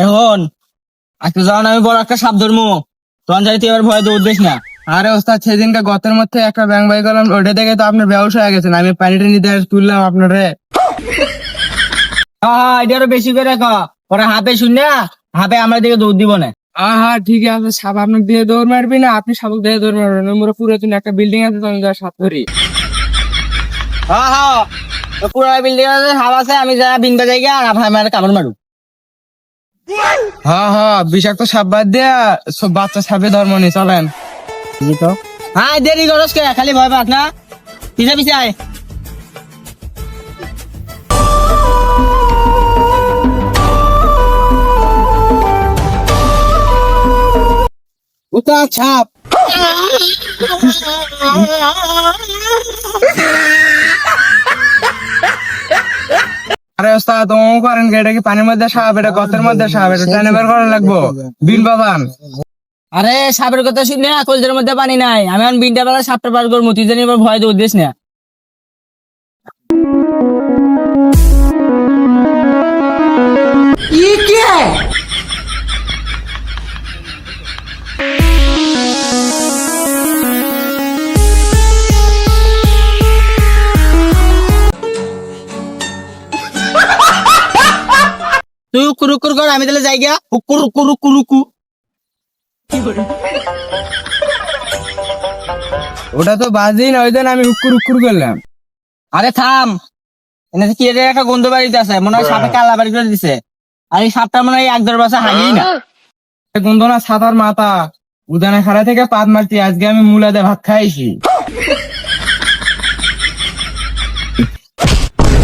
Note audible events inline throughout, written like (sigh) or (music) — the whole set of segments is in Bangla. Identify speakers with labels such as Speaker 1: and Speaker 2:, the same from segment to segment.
Speaker 1: এখন আজকে যখন আমি বড় একটা সাপ ধরবো তখন যাই তুই এবার ভয় দৌড় দিস না।
Speaker 2: আরে ওস্তাদ সেদিনকে গতের মধ্যে একটা ব্যাং বাই করলাম ওটা দেখে তো আপনার ব্যবসা হয়ে গেছে আমি পানিটা নিতে তুললাম আপনারে।
Speaker 1: হ্যাঁ এটা আরও বেশি করে রাখো পরে হাফে শুনে হাফে আমার দিকে দৌড় দিব না।
Speaker 2: হ্যাঁ ঠিক আছে সাপ আপনার দিয়ে দৌড় মারবি না আপনি সাপক দিয়ে দৌড় মারবেন মোরা পুরাতন একটা বিল্ডিং আছে তো আমি যার সাপ ধরি।
Speaker 1: হ্যাঁ হ্যাঁ পুরো বিল্ডিং আছে হাফ আছে আমি যা বিন্দা জায়গা আর হাফে আমার কামড় মারু
Speaker 2: হ্যাঁ হ্যাঁ বিষাক্ত সাপ বাদ দিয়া সব বাচ্চা সাপে ধর্ম নি চলেন।
Speaker 1: তো হ্যাঁ দেরি করস কে? খালি ভয় পাস না? পিছে পিছে আয়।
Speaker 2: ওটা সাপ। (laughs) আরে করেন এটা কি পানির মধ্যে সাপ এটা গতের মধ্যে সাপ এটা টেনে বের করা লাগবো? বিন বাবান।
Speaker 1: আরে সাপের কথা শুনে না? কলজের মধ্যে পানি নাই। আমি এখন বিনটা বেলা সাপটা পার করব তুই জানি এবার ভয় দৌড় দিস না? তুই উকুর কর আমি তাহলে যাই গিয়া উকুর উকুর উকু
Speaker 2: ওটা তো বাজেই না ওই জন্য আমি উক্কুর উক্কুর করলাম।
Speaker 1: আরে থাম। এনে কি এর একটা গন্ধ বাড়িতে আছে মনে হয় সাপে কালা বাড়ি করে দিছে। আর এই সাপটা মনে হয় এক দেড় বছর হাগি না
Speaker 2: গন্ধ না সাতার মাথা। উদানে খাড়া থেকে পাত মারছি আজকে আমি মুলাদে ভাত খাইছি।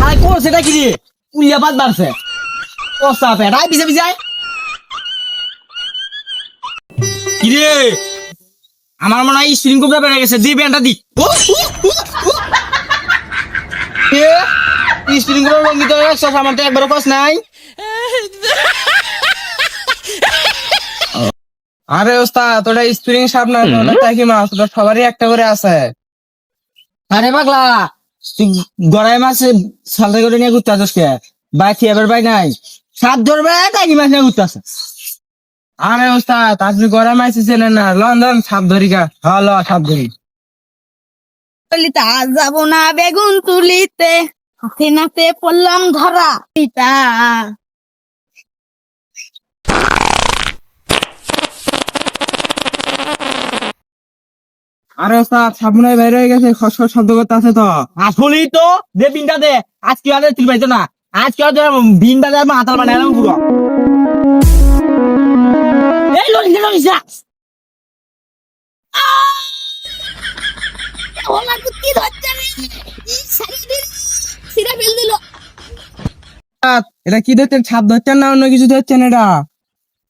Speaker 1: আরে কোন সেটা কি রে? উলিয়া পাত মারছে। সাপে রাই পিছে পিছে আয়। আমার মনে হয় স্প্রিং কুপটা বেড়ে গেছে দি ব্যান্ডটা দি। স্প্রিং কুপটা রঙ্গিত হয়ে গেছে আমার তো একবারও কস নাই।
Speaker 2: আরে ওস্তাদ ওটা স্প্রিং সাপ না ওটা টাকি মাছ ওটা সবারই একটা করে আছে।
Speaker 1: আরে পাগলা গড়াই মাছ সালতে করে নিয়ে ঘুরতে আসিস কে? বাই খেয়ে বাই নাই। সাত ধরবে মাছ নিয়ে ঘুরতে আসে।
Speaker 2: আরে ওস্তাদ আপনি গরম আইসি ছিলেন না লন্ডন সাপ ধরি গা হ্যাঁ ল সাপ ধরি।
Speaker 3: আজ যাব না বেগুন তুলিতে হাতে নাতে পড়লাম ধরা পিতা
Speaker 2: আরে ওস্তাদ সাপ মনে হয় হয়ে গেছে খসখস শব্দ করতে আছে তো।
Speaker 1: আসলেই তো দে বিনটা দে আজকে আর তুই পাইতো না। আজকে বিনটা দে মাতাল বানাই পুরো এই লড়ি দে
Speaker 3: ওলা কুত্তি ধরছে রে এই শাড়ি সিরা ফেল দিল।
Speaker 2: এটা কি ধরছেন? ছাপ ধরছেন না অন্য কিছু ধরছেন এটা?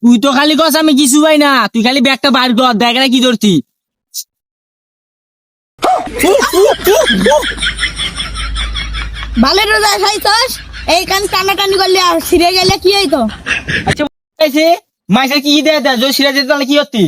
Speaker 1: তুই তো খালি কস আমি কিছু পাই না। তুই খালি ব্যাগটা বার কর দেখ না কি ধরতি
Speaker 3: ভালো রোজা খাইছস? এই কান টানাটানি করলে আর সিরে গেলে কি হইতো?
Speaker 1: আচ্ছা বলছে মাইসে কি দে দে যদি সিরাজ তাহলে কি হতি?